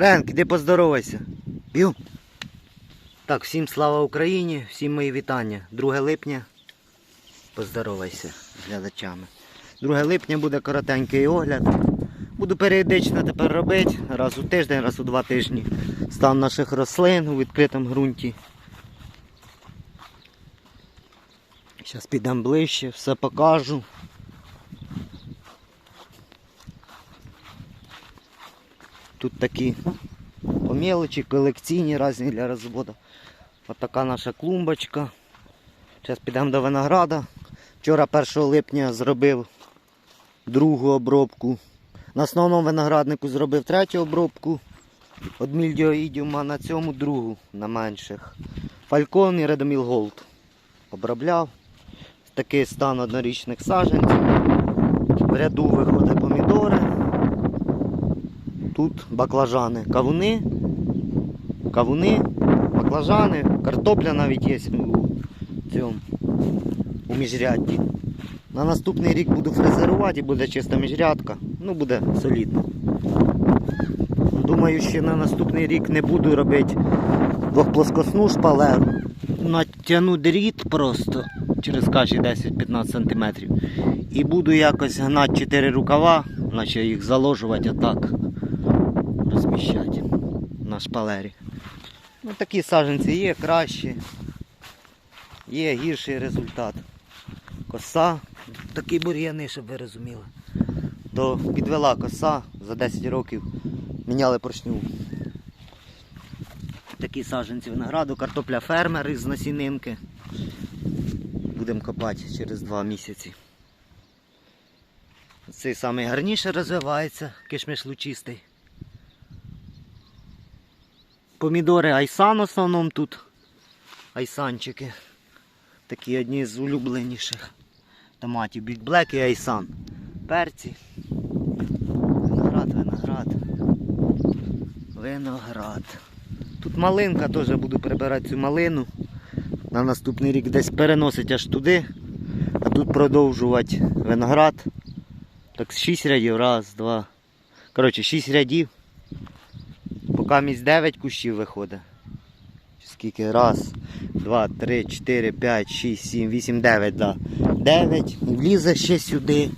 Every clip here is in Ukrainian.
Френк, іди поздоровайся. Б'ю. Так, всім слава Україні, всім мої вітання. 2 липня. Поздоровайся з глядачами. 2 липня буде коротенький огляд. Буду періодично тепер робити, раз у тиждень, раз у два тижні. Стан наших рослин у відкритому ґрунті. Зараз підемо ближче, все покажу. Тут такі по мелочі, колекційні різні для розводу. Ось така наша клумбочка. Зараз підемо до винограда. Вчора 1 липня зробив другу обробку. На основному винограднику зробив третю обробку. От мільдіоїдіума на цьому другу на менших. Фалькон і Редоміл Голд. Обробляв. Такий стан однорічних саджанців. В ряду виходить. Тут баклажани, кавуни, кавуни, баклажани, картопля навіть є у цьому у міжрядді. На наступний рік буду фрезерувати і буде чиста міжрядка. Ну буде солідно. Думаю, що на наступний рік не буду робити двохплоскосну шпалеру. Натягну дріт просто через кожні 10-15 см. І буду якось гнати 4 рукава, наче їх заложувати отак шпалері. Ну такі саджанці є кращі, є гірший результат. Коса, такі бур'яни, щоб ви розуміли. То підвела коса за 10 років, міняли поршню. Такі саджанці винограду, картопля фермер із насінинки. Будемо копати через 2 місяці. Цей самий гарніше розвивається, кишмиш лучистий. Помідори Айсан в основному тут. Айсанчики. Такі одні з улюбленіших томатів. Big Black і Айсан. Перці. Виноград, виноград. Виноград. Тут малинка теж буду прибирати цю малину. На наступний рік десь переносить аж туди. А тут продовжувати виноград. Так 6 рядів. Раз, два. Коротше, 6 рядів. Місць 9 кущів виходить. Скільки? Раз, два, три, чотири, п'ять, шість, сім, вісім, дев'ять, да. Дев'ять. Влізе ще сюди.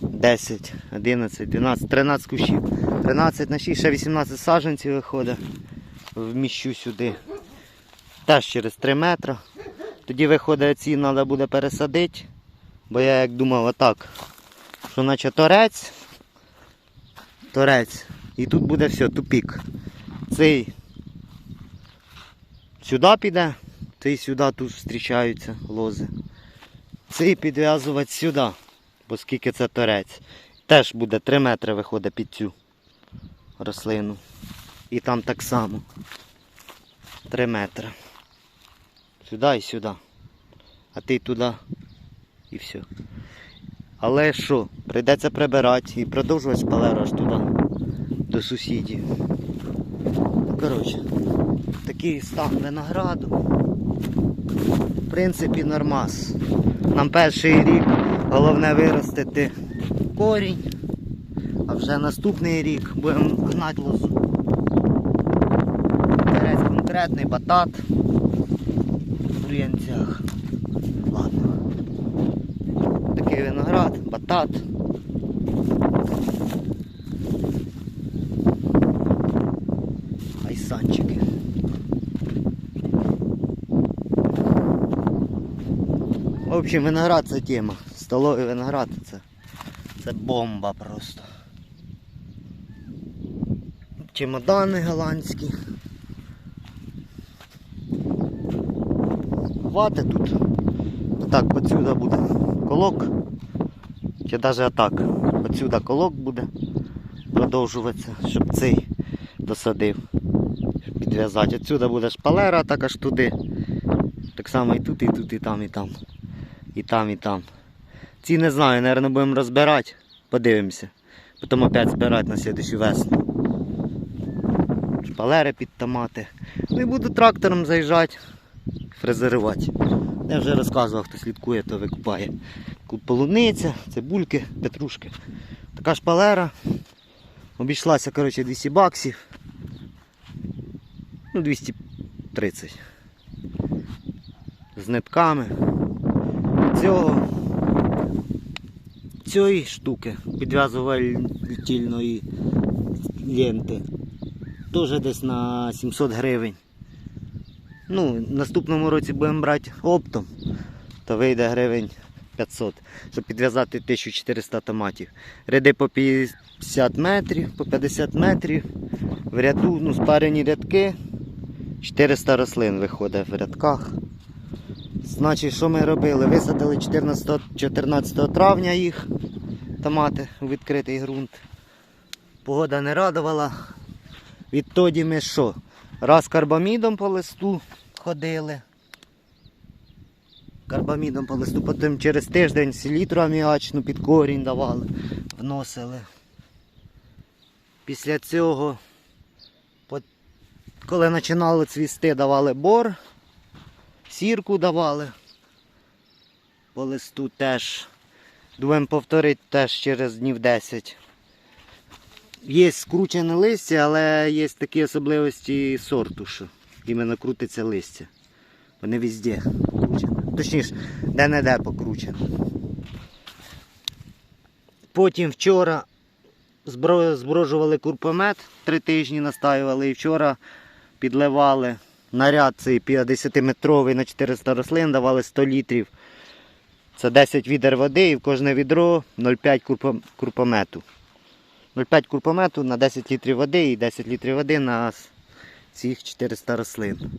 10, 11, 12, 13 кущів. 13 на 6, ще 18 саджанців виходить. Вміщу сюди. Теж через 3 метри. Тоді виходить, ці треба буде пересадити. Бо я як думав отак. Що наче торець. Торець. І тут буде все, тупік. Цей сюди піде, цей сюди тут зустрічаються лози. Цей підв'язувати сюди, оскільки це торець. Теж буде 3 метри виходить під цю рослину. І там так само. 3 метри. Сюди і сюди. А ти туди і все. Але що, прийдеться прибирати і продовжувати шпалеру аж туди до сусідів. Коротше, такий стан винограду. В принципі, нормас. Нам перший рік головне виростити корінь, а вже наступний рік будемо гнати лозу. Терець конкретний батат в бур'янцях. Ладно. Такий виноград, батат. Айсанчики. В общем, виноград це тема. Столовий виноград це, це бомба просто. Чемодани голландські. Хвати тут. Так, отсюда буде колок. Чи навіть отак. Отсюда колок буде продовжуватися, щоб цей досадив. Щоб підв'язати. Отсюда буде шпалера, так аж туди. Так само і тут, і тут, і там, і там. І там, і там. Ці не знаю, мабуть, будемо розбирати. Подивимося. Потім опять збирати на слідущу весну. Шпалери під томати. Ну і буду трактором заїжджати, фрезерувати. Я вже розказував, хто слідкує, то викупає. Полуниця, цибульки, петрушки. Така шпалера Обійшлася, коротше, 200 баксів. Ну, 230. З нитками. Цього цієї штуки підв'язувальної ленти. Теж десь на 700 гривень. Ну, наступному році будемо брати оптом, то вийде гривень 500, щоб підв'язати 1400 томатів. Ряди по 50 метрів, по 50 метрів. В ряду, ну, спарені рядки. 400 рослин виходить в рядках. Значить, що ми робили? Висадили 14, 14 травня їх, томати у відкритий ґрунт. Погода не радувала. Відтоді ми що? Раз карбамідом по листу ходили. Карбамідом по листу, потім через тиждень селітру аміачну під корінь давали, вносили. Після цього, коли починали цвісти, давали бор, сірку давали. По листу теж. Думаємо повторити теж через днів 10. Є скручене листя, але є такі особливості сорту, що іменно крутиться листя. Вони везде покручені. Точніше, де-не-де покручено. Потім вчора зброжували курпомет, три тижні настаювали і вчора підливали наряд цей 50-метровий на 400 рослин, давали 100 літрів. Це 10 відер води і в кожне відро 0,5 курпо- курпомету. 0,5 курпомету на 10 літрів води і 10 літрів води на цих 400 рослин.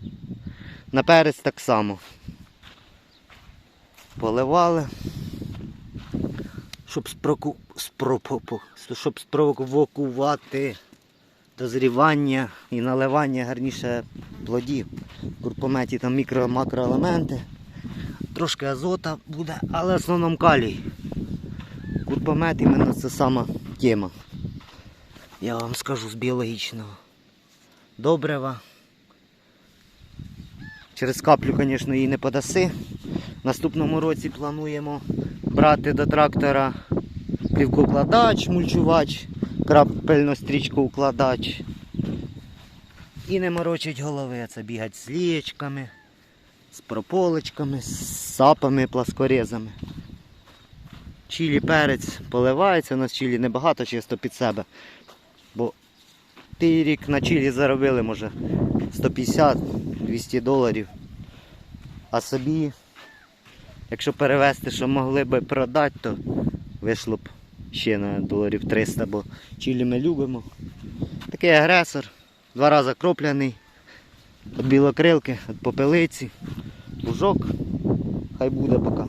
На перець так само. Поливали. Щоб, спроку... спропопо... щоб спровокувати дозрівання і наливання гарніше плодів. В курпометі там мікро-макроелементи. Трошки азота буде, але в основному калій. Курпомет іменно це сама тема. Я вам скажу з біологічного. Добрива. Через каплю, звісно, її не подаси. Наступному році плануємо брати до трактора плівкоукладач, мульчувач, крапельну стрічку укладач. І не морочить голови, а це бігать з лієчками, з прополочками, з сапами, пласкорезами. Чилі перець поливається, у нас чилі небагато, чисто під себе. Бо той рік на чилі заробили, може, 150-200 доларів. А собі, якщо перевезти, що могли би продати, то вийшло б ще на доларів 300, бо чилі ми любимо. Такий агресор, два рази кропляний, від білокрилки, від попелиці, лужок, хай буде поки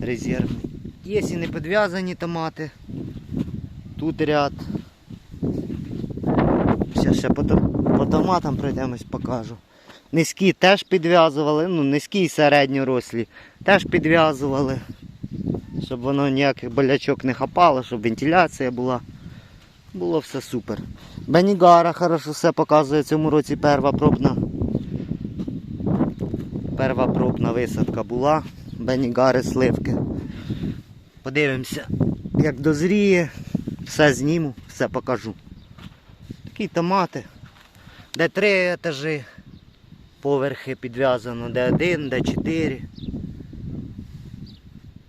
резервний. Є і не підв'язані томати. Тут ряд. Зараз ще по, по томатам пройдемось, покажу. Низькі теж підв'язували, ну низькі і середньорослі теж підв'язували, щоб воно ніяких болячок не хапало, щоб вентиляція була. Було все супер. Бенігара хорошо все показує цьому році перва пробна. Перва пробна висадка була. Бенігари сливки. Подивимося, як дозріє, все зніму, все покажу. Такі томати. Де три етажі, поверхи підв'язано, де один, де чотири.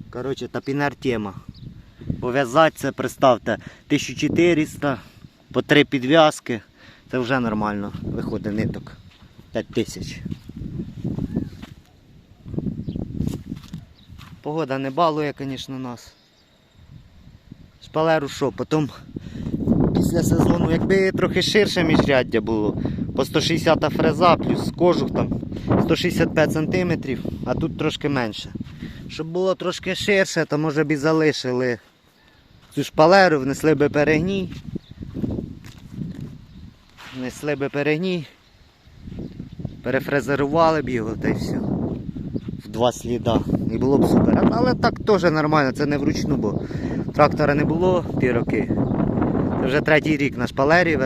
Коротше, тапінер тема. Пов'язати це, представте, 1400 по три підв'язки. Це вже нормально. Виходить ниток. 5000. Погода не балує, звісно, нас. Шпалеру що, потім після сезону, якби трохи ширше міжряддя було, по 160 фреза плюс кожух там 165 см, а тут трошки менше. Щоб було трошки ширше, то може б і залишили цю шпалеру, внесли би перегній. Внесли би перегній, перефрезерували б його та й все. В два сліда. І було б супер. Але так теж нормально, це не вручну, бо трактора не було ті роки. Це вже третій рік на шпалері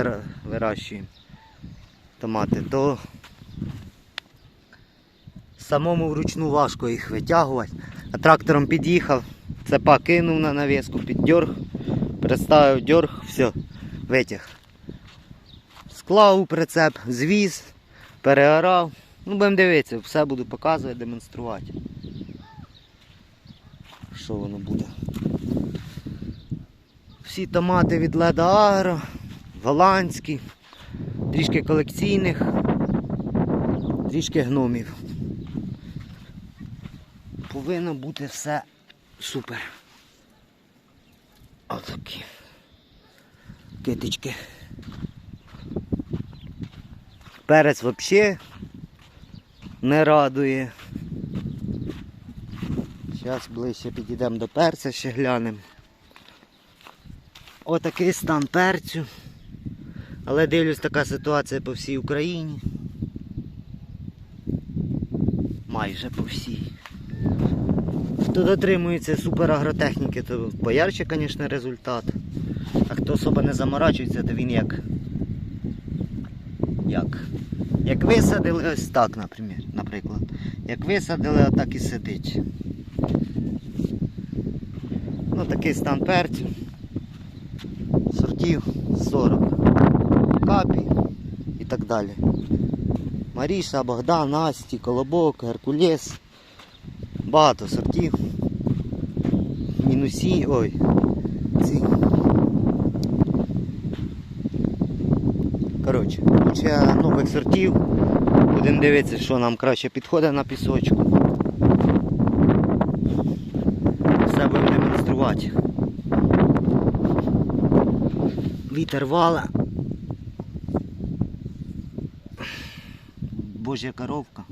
вирощуємо томати, то самому вручну важко їх витягувати. А трактором під'їхав, цепа кинув на навіску, піддьорг, переставив дьорг, все. витяг. Склав прицеп, звіз, переорав. Ну, будемо дивитися, все буду показувати, демонструвати. Що воно буде? Всі томати від Леда Агро, голландські, трішки колекційних, трішки гномів. Повинно бути все супер. Отакі. Китички. Перець взагалі не радує. Зараз ближче підійдемо до перця, ще глянемо. Отакий стан перцю. Але дивлюсь, така ситуація по всій Україні. Майже по всій. Хто дотримується суперагротехніки, то поярче, звісно, результат. А хто особо не заморачується, то він як. Як? Як висадили, ось так, наприклад. Як висадили, отак і сидить. Ну такий стан перцю. Сортів 40. Капі і так далі. Маріша, Богдан, Насті, Колобок, Геркулес. Багато сортів. Мінусі. Ой. Ці. Коротше, куча нових сортів. Будемо дивитися, що нам краще підходить на пісочку. Все будемо демонструвати. Вітер вала. Божя коровка.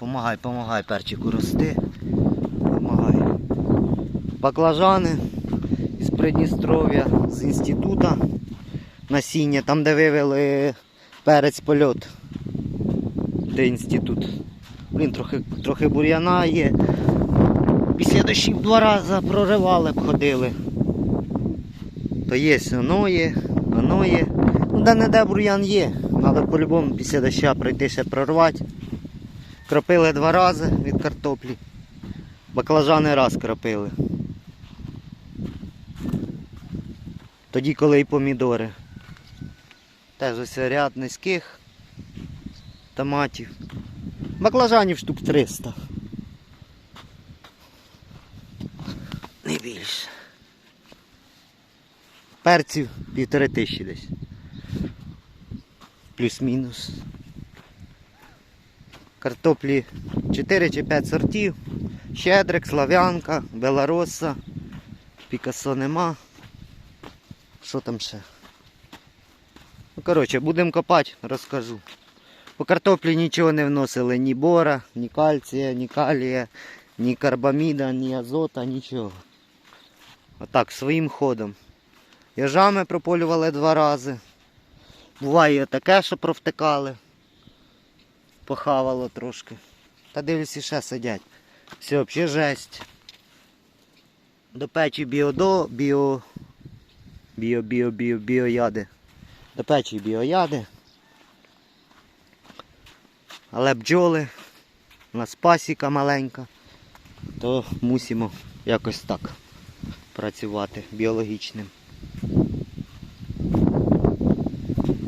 Помагай, помагай перчику рости. Помагай. Баклажани із Придністров'я, з інститута насіння, там де вивели перець польот. Де інститут. Блін, трохи, трохи бур'яна є. Після дощів два рази проривали, б ходили. То є, воно є, воно є. Ну де не де бур'ян є. Треба по-любому після доща пройти ще прорвати. Кропили два рази від картоплі. Баклажани раз кропили. Тоді, коли і помідори. Теж ось ряд низьких томатів. Баклажанів штук 300. Не більше. Перців півтори тисячі десь. Плюс-мінус. Картоплі 4 чи 5 сортів. Щедрик, слав'янка, белороса, пікасо нема. Що там ще? Ну, коротше, будемо копати, розкажу. По картоплі нічого не вносили, ні бора, ні кальція, ні калія, ні карбаміда, ні азота, нічого. Отак, своїм ходом. Яжами прополювали два рази. Буває таке, що провтикали. Похавало трошки. Та дивлюсь, і ще сидять. Все, взагалі жесть. До печі біодо, біо. Біо, біо, біо, біояди. До печі біояди. Але бджоли, у нас пасіка маленька, то мусимо якось так працювати біологічним.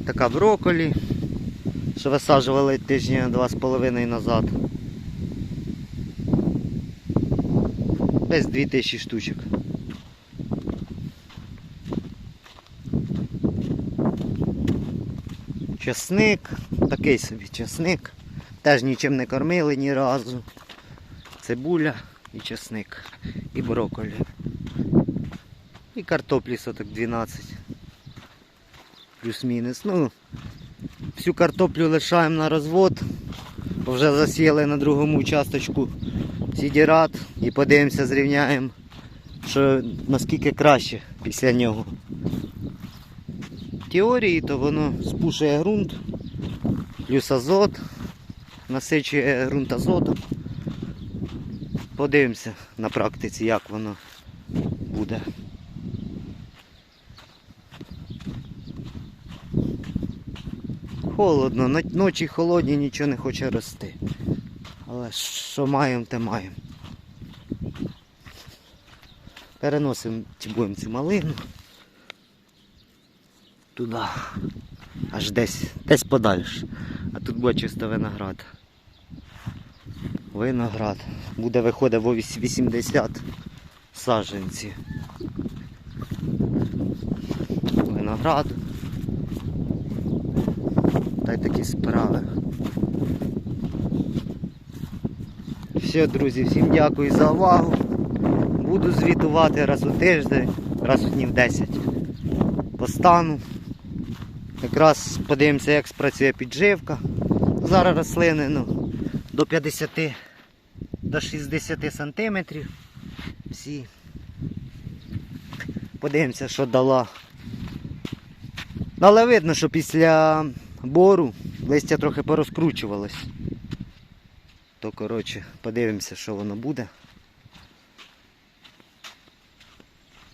Така броколі, що висаджували тижні два з половиною назад. Десь 2000 штучок. Часник, такий собі часник. Теж нічим не кормили ні разу. Цибуля і часник, і брокколі. І картоплі соток 12. Плюс-мінус. Ну, всю картоплю лишаємо на розвод. Вже засіяли на другому участочку сідірат і подивимося, зрівняємо, що наскільки краще після нього. В теорії то воно спушує ґрунт, плюс азот, насичує ґрунт азотом. Подивимося на практиці, як воно буде. Холодно, ночі холодні, нічого не хоче рости. Але що маємо, те маємо. Переносимо будемо цю малину. Туди. Аж десь, десь подальше. А тут буде чисто виноград. Виноград. Буде виходить 80 саджанців. Виноград. Та такі справи. Все, друзі, всім дякую за увагу. Буду звітувати раз у тиждень, раз у днів 10 по стану. Якраз подивимося, як спрацює підживка. Зараз рослини ну, до 50 до 60 сантиметрів. Всі. Подивимося, що дала. Ну, Але видно, що після бору листя трохи порозкручувалось. То коротше, подивимося, що воно буде.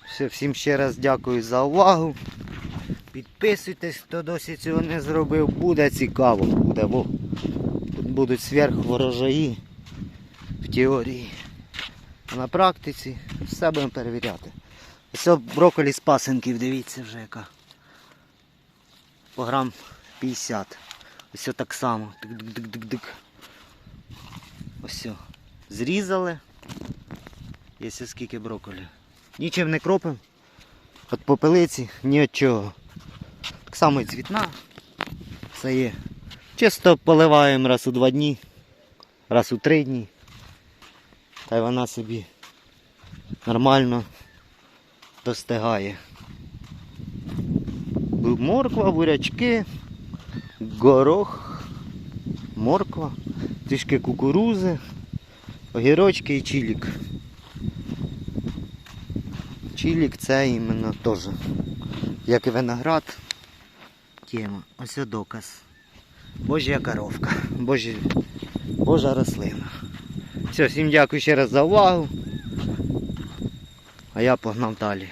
Все, всім ще раз дякую за увагу. Підписуйтесь, хто досі цього не зробив. Буде цікаво, буде. Во. Тут будуть сверхворожаї в теорії. А на практиці все будемо перевіряти. Ось брокколі з пасенків, дивіться вже яка. По 50. Ось так само. Тик-дик-дик-дик-дик. Ось. Зрізали. Є скільки брокколі. Нічим не кропимо. От попелиці ні від чого. Так само і цвітна. Все є. Чисто поливаємо раз у два дні, раз у три дні. Та й вона собі нормально достигає. Морква, бурячки, горох, морква, трішки кукурузи, огірочки і чілік. Чілік це іменно теж, як і виноград, тема. Ось доказ. Божя коровка, Божі, Божа рослина. Все, всім дякую ще раз за увагу. А я погнав далі.